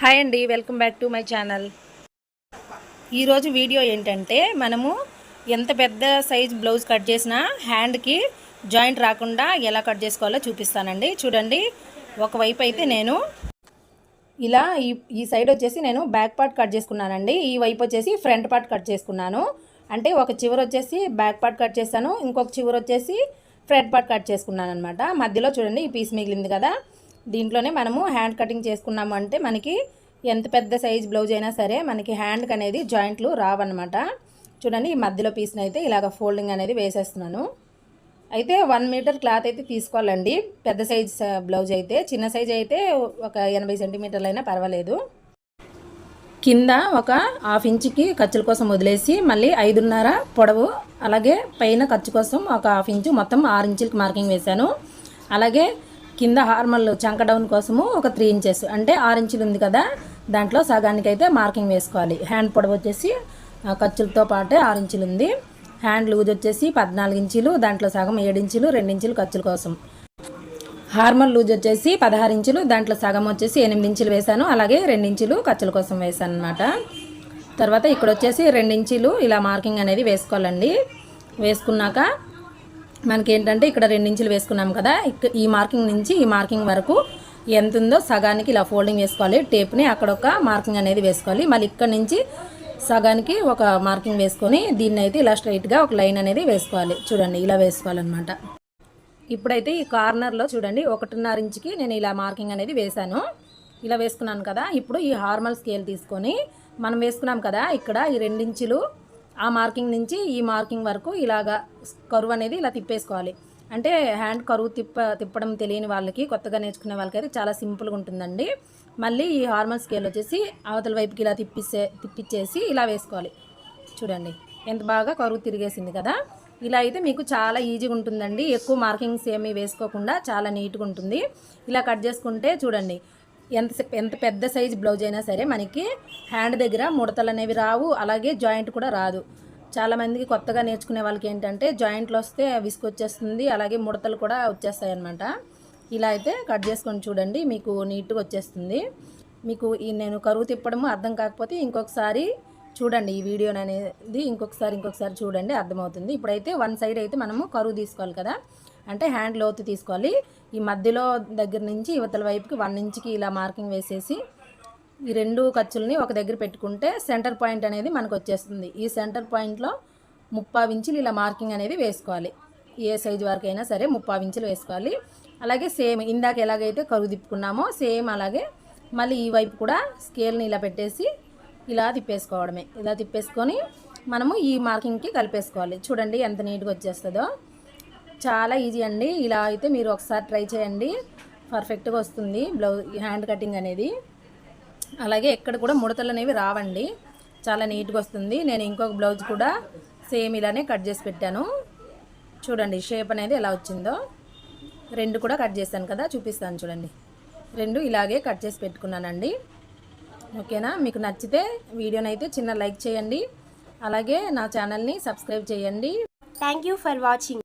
Hi అండి welcome back to my channel. ఈరోజు video ఏంటంటే మనము ఎంత పెద్ద సైజ్ బ్లౌజ్ కట్ చేసినా హ్యాండ్కి జాయింట్ రాకుండా ఎలా కట్ చేసుకోవాలో చూపిస్తానండి. చూడండి ఒకవైపు అయితే నేను ఇలా ఈ ఈ సైడ్ వచ్చేసి నేను బ్యాక్ పార్ట్ కట్ చేసుకున్నానండి. ఈ వైపు వచ్చేసి ఫ్రంట్ పార్ట్ కట్ చేసుకున్నాను. అంటే ఒక చివర వచ్చేసి బ్యాక్ పార్ట్ కట్ చేశాను ఇంకొక చివర వచ్చేసి ఫ్రంట్ పార్ట్ కట్ చేసుకున్నాను అనమాట మధ్యలో చూడండి ఈ పీస్ మిగిలింది కదా. దీంట్లోనే మనము హ్యాండ్ కటింగ్ చేసుకున్నాము అంటే మనకి ఎంత పెద్ద సైజ్ బ్లౌజ్ అయినా సరే మనకి హ్యాండ్కి అనేది జాయింట్లు రావన్నమాట. చూడండి ఈ మధ్యలో పీస్ని అయితే ఇలాగ ఫోల్డింగ్ అనేది వేసేస్తున్నాను. అయితే వన్ మీటర్ క్లాత్ అయితే తీసుకోవాలండి. పెద్ద సైజ్ బ్లౌజ్ అయితే చిన్న సైజ్ అయితే ఒక ఎనభై సెంటీమీటర్లు అయినా పర్వాలేదు. కింద ఒక హాఫ్ ఇంచుకి ఖర్చుల కోసం వదిలేసి మళ్ళీ ఐదున్నర పొడవు అలాగే పైన ఖర్చు కోసం ఒక హాఫ్ ఇంచు మొత్తం ఆరు ఇంచులకి మార్కింగ్ వేశాను. అలాగే కింద హార్మల్ చంక డౌన్ కోసము ఒక త్రీ ఇంచెస్ అంటే ఆరు ఇంచులు ఉంది కదా దాంట్లో సగానికి అయితే మార్కింగ్ వేసుకోవాలి. హ్యాండ్ పొడవు వచ్చేసి ఖర్చులతో పాటే ఆరు ఇంచులు ఉంది. హ్యాండ్ లూజ్ వచ్చేసి పద్నాలుగు ఇంచులు దాంట్లో సగం ఏడు ఇంచులు రెండు ఇంచులు ఖర్చుల కోసం. హార్మల్ లూజ్ వచ్చేసి పదహారు ఇంచులు దాంట్లో సగం వచ్చేసి ఎనిమిది ఇంచులు వేశాను అలాగే రెండు ఇంచులు ఖర్చుల కోసం వేశాను అనమాట తర్వాత ఇక్కడ వచ్చేసి రెండు ఇంచులు ఇలా మార్కింగ్ అనేది వేసుకోవాలండి. వేసుకున్నాక మనకి ఏంటంటే ఇక్కడ రెండు ఇంచులు వేసుకున్నాం కదా. ఈ మార్కింగ్ నుంచి ఈ మార్కింగ్ వరకు ఎంత ఉందో సగానికి ఇలా ఫోల్డింగ్ వేసుకోవాలి. టేప్ని అక్కడ ఒక మార్కింగ్ అనేది వేసుకోవాలి. మళ్ళీ ఇక్కడ నుంచి సగానికి ఒక మార్కింగ్ వేసుకొని దీన్ని అయితే ఇలా స్ట్రైట్గా ఒక లైన్ అనేది వేసుకోవాలి. చూడండి ఇలా వేసుకోవాలన్నమాట. ఇప్పుడైతే ఈ కార్నర్లో చూడండి ఒకటిన్నర ఇంచుకి నేను ఇలా మార్కింగ్ అనేది వేశాను. ఇలా వేసుకున్నాను కదా. ఇప్పుడు ఈ హార్మల్ స్కేల్ తీసుకొని మనం వేసుకున్నాం కదా ఇక్కడ ఈ రెండించులు ఆ మార్కింగ్ నుంచి ఈ మార్కింగ్ వరకు ఇలాగా కరువు అనేది ఇలా తిప్పేసుకోవాలి. అంటే హ్యాండ్ కరువు తిప్ప తిప్పడం తెలియని వాళ్ళకి కొత్తగా నేర్చుకునే వాళ్ళకైతే చాలా సింపుల్గా ఉంటుందండి. మళ్ళీ ఈ హార్మల్ స్కేల్ వచ్చేసి అవతల వైపుకి ఇలా తిప్పిసే తిప్పిచ్చేసి ఇలా వేసుకోవాలి. చూడండి ఎంత బాగా కరువు తిరిగేసింది కదా. ఇలా అయితే మీకు చాలా ఈజీగా ఉంటుందండి. ఎక్కువ మార్కింగ్స్ ఏమీ వేసుకోకుండా చాలా నీట్గా ఉంటుంది. ఇలా కట్ చేసుకుంటే చూడండి ఎంత ఎంత పెద్ద సైజ్ బ్లౌజ్ అయినా సరే మనకి హ్యాండ్ దగ్గర ముడతలు అనేవి రావు అలాగే జాయింట్ కూడా రాదు. చాలామందికి కొత్తగా నేర్చుకునే వాళ్ళకి ఏంటంటే జాయింట్లు వస్తే విసుగు వచ్చేస్తుంది అలాగే ముడతలు కూడా వచ్చేస్తాయి అనమాట ఇలా అయితే కట్ చేసుకొని చూడండి మీకు నీట్గా వచ్చేస్తుంది. మీకు ఈ నేను కరువు తిప్పడము అర్థం కాకపోతే ఇంకొకసారి చూడండి ఈ వీడియో అనేది ఇంకొకసారి ఇంకొకసారి చూడండి అర్థమవుతుంది. ఇప్పుడైతే వన్ సైడ్ అయితే మనము కరువు తీసుకోవాలి కదా. అంటే హ్యాండ్ లోతు తీసుకోవాలి. ఈ మధ్యలో దగ్గర నుంచి ఇవతల వైపుకి వన్ ఇంచ్కి ఇలా మార్కింగ్ వేసేసి ఈ రెండు ఖర్చుల్ని ఒక దగ్గర పెట్టుకుంటే సెంటర్ పాయింట్ అనేది మనకు వచ్చేస్తుంది. ఈ సెంటర్ పాయింట్లో ముప్పావు ఇంచులు ఇలా మార్కింగ్ అనేది వేసుకోవాలి. ఏ సైజు వరకు అయినా సరే ముప్పావు ఇంచులు వేసుకోవాలి. అలాగే సేమ్ ఇందాక ఎలాగైతే కరువు తిప్పుకున్నామో సేమ్ అలాగే మళ్ళీ ఈ వైపు కూడా స్కేల్ని ఇలా పెట్టేసి ఇలా తిప్పేసుకోవడమే. ఇలా తిప్పేసుకొని మనము ఈ మార్కింగ్కి కలిపేసుకోవాలి. చూడండి ఎంత నీట్గా వచ్చేస్తుందో. చాలా ఈజీ అండి. ఇలా అయితే మీరు ఒకసారి ట్రై చేయండి. పర్ఫెక్ట్గా వస్తుంది. బ్లౌజ్ హ్యాండ్ కటింగ్ అనేది. అలాగే ఎక్కడ కూడా ముడతలు అనేవి రావండి. చాలా నీట్గా వస్తుంది. నేను ఇంకొక బ్లౌజ్ కూడా సేమ్ ఇలానే కట్ చేసి పెట్టాను. చూడండి షేప్ అనేది ఎలా వచ్చిందో. రెండు కూడా కట్ చేశాను కదా చూపిస్తాను చూడండి. రెండు ఇలాగే కట్ చేసి పెట్టుకున్నానండి. ఓకేనా? మీకు నచ్చితే వీడియోని అయితే చిన్న లైక్ చేయండి. అలాగే నా ఛానల్ని సబ్స్క్రైబ్ చేయండి. Thank for watching.